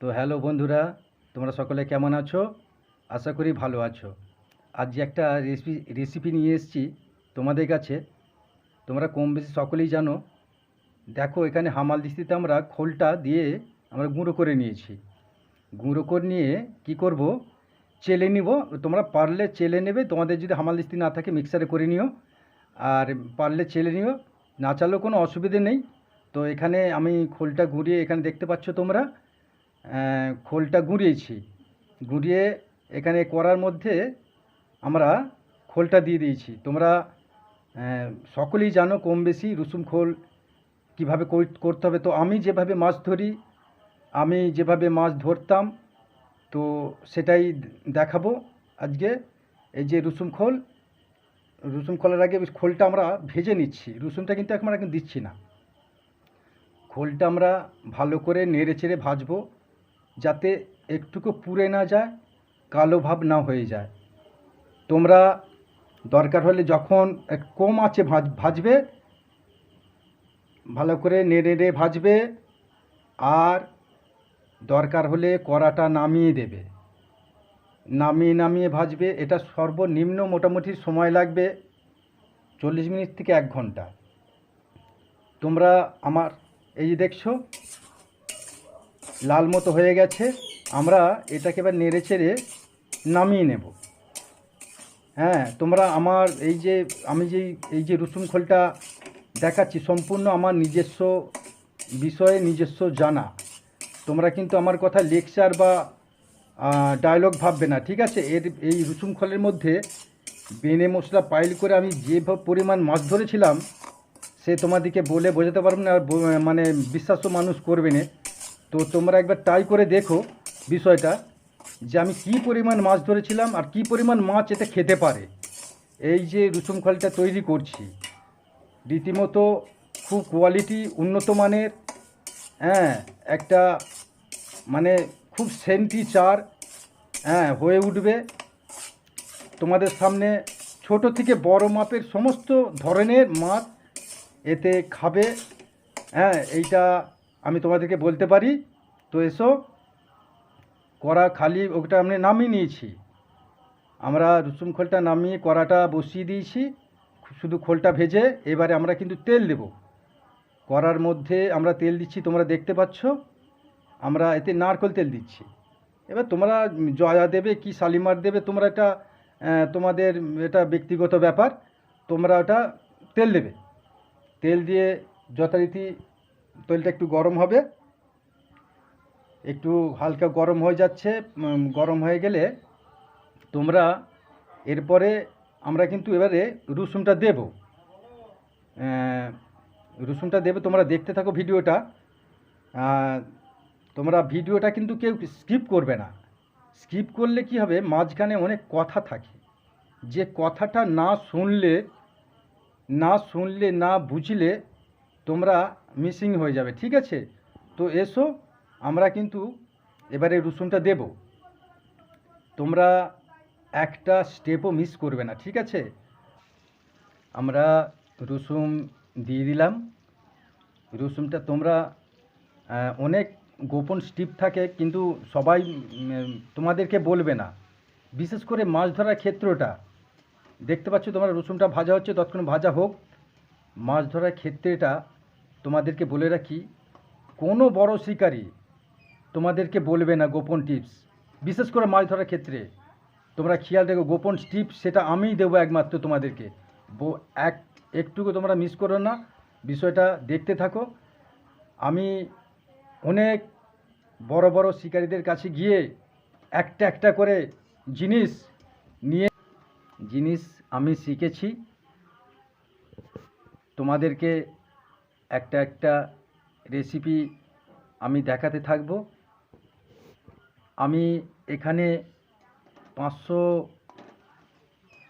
তো হ্যালো বন্ধুরা, তোমরা সকলে কেমন আছো? আশা করি ভালো আছো। আজ যে একটা রেসিপি রেসিপি নিয়ে এসেছি তোমাদের কাছে। তোমরা কম বেশি সকলেই জানো। দেখো, এখানে হামাল দিস্তিতে আমরা খোলটা দিয়ে আমরা গুঁড়ো করে নিয়েছি। গুঁড়ো করে নিয়ে কি করব? চেলে নিব। তোমরা পারলে চেলে নেবে। তোমাদের যদি হামাল দিস্তি না থাকে, মিক্সারে করে নিও। আর পারলে চেলে নিও। না চালেও কোনো অসুবিধে নেই। তো এখানে আমি খোলটা ঘুরিয়ে এখানে দেখতে পাচ্ছ তোমরা। খোলটা গুঁড়িয়েছি। গুঁড়িয়ে এখানে করার মধ্যে আমরা খোলটা দিয়ে দিয়েছি। তোমরা সকলেই জানো কম বেশি রসুন খোল কীভাবে করতে হবে। তো আমি যেভাবে মাছ ধরি, আমি যেভাবে মাছ ধরতাম, তো সেটাই দেখাবো আজকে। এই যে রসুন খোল, রসুন খোলার আগে খোলটা আমরা ভেজে নিচ্ছি। রসুনটা কিন্তু এখন আমরা এখন দিচ্ছি না। খোলটা আমরা ভালো করে নেড়ে চেড়ে ভাজবো। যাতে একটুকু পুড়ে না যায়, কালো ভাব না হয়ে যায়। তোমরা দরকার হলে যখন কম আছে ভাজ, ভাজবে, ভালো করে নেড়ে নেড়ে ভাজবে, আর দরকার হলে কড়াটা নামিয়ে দেবে। নামিয়ে নামিয়ে ভাজবে, এটা সর্বনিম্ন মোটামুটি সময় লাগবে চল্লিশ মিনিট থেকে এক ঘণ্টা। তোমরা আমার, এই যে দেখছ লাল মতো হয়ে গেছে, আমরা এটাকে এবার নেড়ে চেড়ে নামিয়ে নেব। হ্যাঁ তোমরা আমার এই যে, আমি যেই এই যে রসুন খোলটা দেখাচ্ছি, সম্পূর্ণ আমার নিজস্ব বিষয়ে নিজস্ব জানা। তোমরা কিন্তু আমার কথা লেকচার বা ডায়লগ ভাববে না, ঠিক আছে? এর, এই রসুন খোলের মধ্যে বেনে মশলা পাইল করে আমি যে পরিমাণ মাছ ধরেছিলাম, সে তোমাদেরকে বলে বোঝাতে পারব না, আর মানে বিশ্বাস্য মানুষ করবে না। তো তোমরা একবার ট্রাই করে দেখো বিষয়টা যে আমি কি পরিমাণ মাছ ধরেছিলাম আর কি পরিমাণ মাছ এতে খেতে পারে। এই যে রসুন খোলটা তৈরি করছি, রীতিমতো খুব কোয়ালিটি উন্নত মানের হ্যাঁ একটা মানে খুব সেন্টি চার হ্যাঁ হয়ে উঠবে। তোমাদের সামনে ছোট থেকে বড় মাপের সমস্ত ধরনের মাছ এতে খাবে। হ্যাঁ এইটা আমি তোমাদেরকে বলতে পারি, তো এসো, কড়া খালি ওটা আমি নামিয়ে নিয়েছি। আমরা রসুন খোলটা নামিয়ে কড়াটা বসিয়ে দিয়েছি, শুধু খোলটা ভেজে, এবারে আমরা কিন্তু তেল দেব। কড়ার মধ্যে আমরা তেল দিচ্ছি, তোমরা দেখতে পাচ্ছ, আমরা এতে নারকেল তেল দিচ্ছি। এবার তোমরা জয়া দেবে কি শালিমার দেবে, তোমরা এটা তোমাদের এটা ব্যক্তিগত ব্যাপার, তোমরা ওটা তেল দেবে। তেল দিয়ে যথারীতি তেলটা একটু গরম হবে। একটু হালকা গরম হয়ে যাচ্ছে গরম হয়ে গেলে তোমরা এরপরে আমরা কিন্তু এবারে রসুনটা দেব। রসুনটা দেবে, তোমরা দেখতে থাকো ভিডিওটা। তোমরা ভিডিওটা কিন্তু কেউ স্কিপ করবে না। স্কিপ করলে কি হবে, মাঝখানে অনেক কথা থাকে। যে কথাটা না শুনলে না শুনলে, না বুঝলে তোমরা মিসিং হয়ে যাবে, ঠিক আছে? তো এসো, আমরা কিন্তু এবারে রসুনটা দেব। তোমরা একটা স্টেপও মিস করবে না, ঠিক আছে? আমরা রসুন দিয়ে দিলাম। রসুনটা তোমরা অনেক গোপন স্টিপ থাকে, কিন্তু সবাই তোমাদেরকে বলবে না। বিশেষ করে মাছ ধরার ক্ষেত্রটা। দেখতে পাচ্ছ তোমরা রসুনটা ভাজা হচ্ছে, ততক্ষণ ভাজা হোক। মাছ ধরার ক্ষেত্রেটা তোমাদেরকে বলে রাখি, কোনো বড় শিকারী তোমাদেরকে বলবে না গোপন টিপস। বিশেষ করে মাছ ধরার ক্ষেত্রে। তোমরা খেয়াল রেখো, গোপন টিপস সেটা আমিই দেবো একমাত্র তোমাদেরকে। এক, একটুকু তোমরা মিস করো না, বিষয়টা দেখতে থাকো। আমি অনেক বড় বড় শিকারীদের কাছে গিয়ে একটা একটা করে জিনিস নিয়ে, জিনিস আমি শিখেছি। তোমাদেরকে একটা একটা রেসিপি আমি দেখাতে থাকব। আমি এখানে পাঁচশো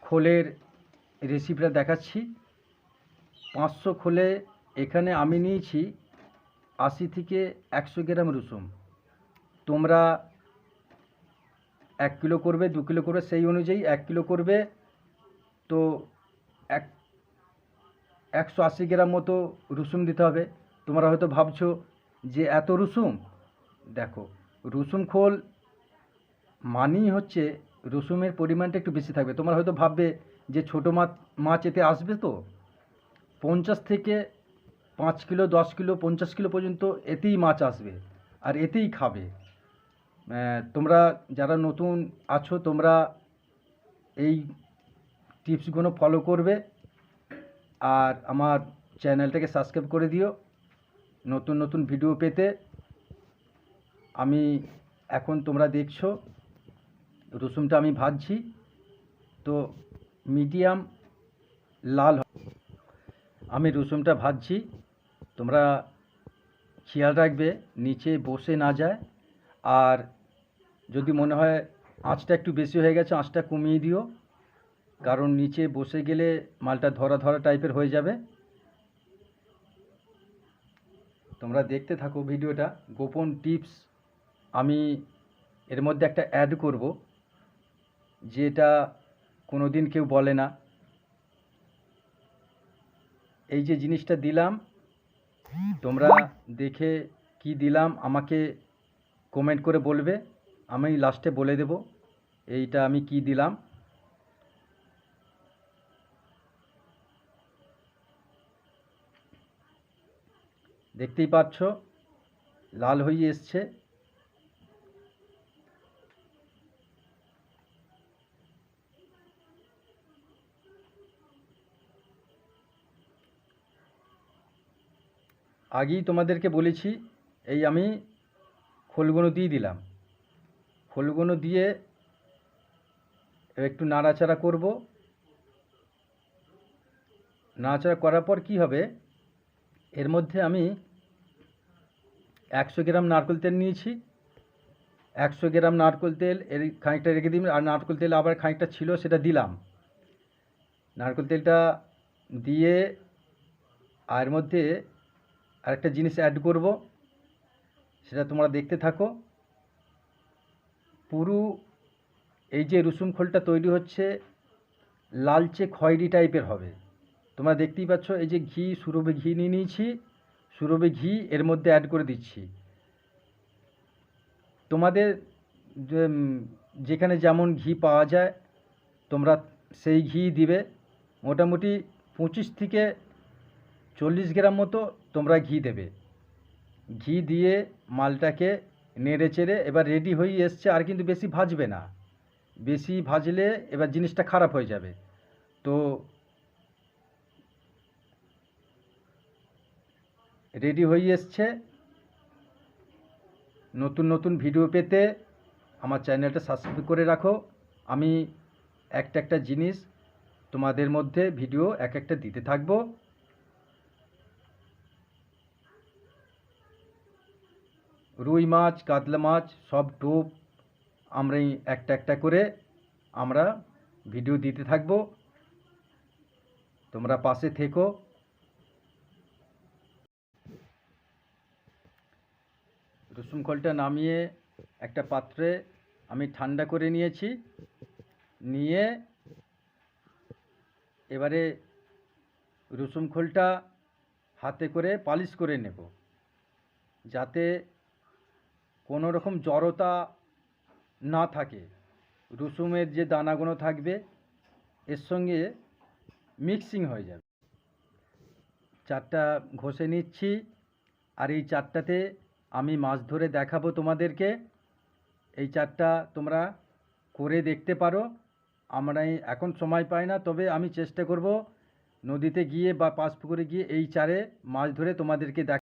খোলের রেসিপিটা দেখাচ্ছি। পাঁচশো খোলে এখানে আমি নিয়েছি আশি থেকে একশো গ্রাম রসুন। তোমরা এক কিলো করবে, দু কিলো করবে, সেই অনুযায়ী এক কিলো করবে। তো এক একশো আশি গ্রাম মতো রসুন দিতে হবে। তোমরা হয়তো ভাবছ যে এত রসুন? দেখো, রসুন খোল মানেই হচ্ছে রসুনের পরিমাণটা একটু বেশি থাকবে। তোমরা হয়তো ভাববে যে ছোটো মাছ মাছ এতে আসবে তো? পঞ্চাশ থেকে পাঁচ কিলো, দশ কিলো, পঞ্চাশ কিলো পর্যন্ত এতেই মাছ আসবে আর এতেই খাবে। তোমরা যারা নতুন আছো, তোমরা এই টিপসগুলো ফলো করবে। আর আমার চ্যানেলটাকে সাবস্ক্রাইব করে দিও। নতুন নতুন ভিডিও পেতে আমি এখন তোমরা দেখছ, রসুনটা আমি ভাজছি। তো মিডিয়াম লাল আমি রসুনটা ভাজছি। তোমরা খেয়াল রাখবে, নিচে বসে না যায়। আর যদি মনে হয় আঁচটা একটু বেশি হয়ে গেছে, আঁচটা কমিয়ে দিও। কারণ নিচে বসে গেলে মালটা ধরা ধরা টাইপের হয়ে যাবে। তোমরা দেখতে থাকো ভিডিওটা। গোপন টিপস আমি এর মধ্যে একটা অ্যাড করব, যেটা কোনো দিন কেউ বলে না। এই যে জিনিসটা দিলাম, তোমরা দেখে কি দিলাম আমাকে কমেন্ট করে বলবে। আমি লাস্টে বলে দেব, এইটা আমি কি দিলাম। দেখতেই পাচ্ছ, লাল হয়ে এসছে। আগেই তোমাদেরকে বলেছি, এই আমি খোলগুলো দিয়ে দিলাম। খোলগুলো দিয়ে একটু নাড়াচাড়া করব। নাড়াচাড়া করার পর কি হবে? এর মধ্যে আমি একশো গ্রাম নারকেল তেল নিয়েছি, একশো গ্রাম নারকেল তেল, এর খানিকটা রেখে দিই আর নারকেল তেল আবার খানিকটা ছিল সেটা দিলাম। নারকেল তেলটা দিয়ে আর মধ্যে আরেকটা জিনিস অ্যাড করব, সেটা তোমরা দেখতে থাকো। পুরু, এই যে রসুন খোলটা তৈরি হচ্ছে, লালচে খয়েরি টাইপের হবে। তোমরা দেখতেই পাচ্ছ, এই যে ঘি, সুরভে ঘি নিয়ে নিয়েছি। সুরভি ঘি এর মধ্যে অ্যাড করে দিচ্ছি। তোমাদের যেখানে যেমন ঘি পাওয়া যায়, তোমরা সেই ঘি দিবে। মোটামুটি পঁচিশ থেকে চল্লিশ গ্রাম মতো তোমরা ঘি দেবে। ঘি দিয়ে মালটাকে নেড়ে চেড়ে এবার রেডি হয়ে এসছে, আর কিন্তু বেশি ভাজবে না। বেশি ভাজলে এবার জিনিসটা খারাপ হয়ে যাবে। তো রেডি হয়ে এসছে। নতুন নতুন ভিডিও পেতে আমার চ্যানেলটা সাবস্ক্রাইব করে রাখো। আমি একটা একটা জিনিস তোমাদের মধ্যে ভিডিও এক একটা দিতে থাকব। রুই মাছ, কাতলা মাছ, সব টোপ আমরা একটা একটা করে আমরা ভিডিও দিতে থাকব। তোমরা পাশে থেকো। রসুন খোলটা নামিয়ে একটা পাত্রে আমি ঠান্ডা করে নিয়েছি। নিয়ে এবারে রসুন খোলটা হাতে করে পালিশ করে নেব। যাতে কোনো রকম জড়তা না থাকে। রসুনের যে দানাগুলো থাকবে, এর সঙ্গে মিক্সিং হয়ে যাবে। চারটা ঘষে নিচ্ছি। আর এই চারটাতে আমি মাছ ধরে দেখাবো তোমাদেরকে। এই চারটা তোমরা করে দেখতে পারো। আমরা এখন সময় পাই না, তবে আমি চেষ্টা করব নদীতে গিয়ে বা পাশ পুকুরে গিয়ে এই চারে মাছ ধরে তোমাদেরকে দেখ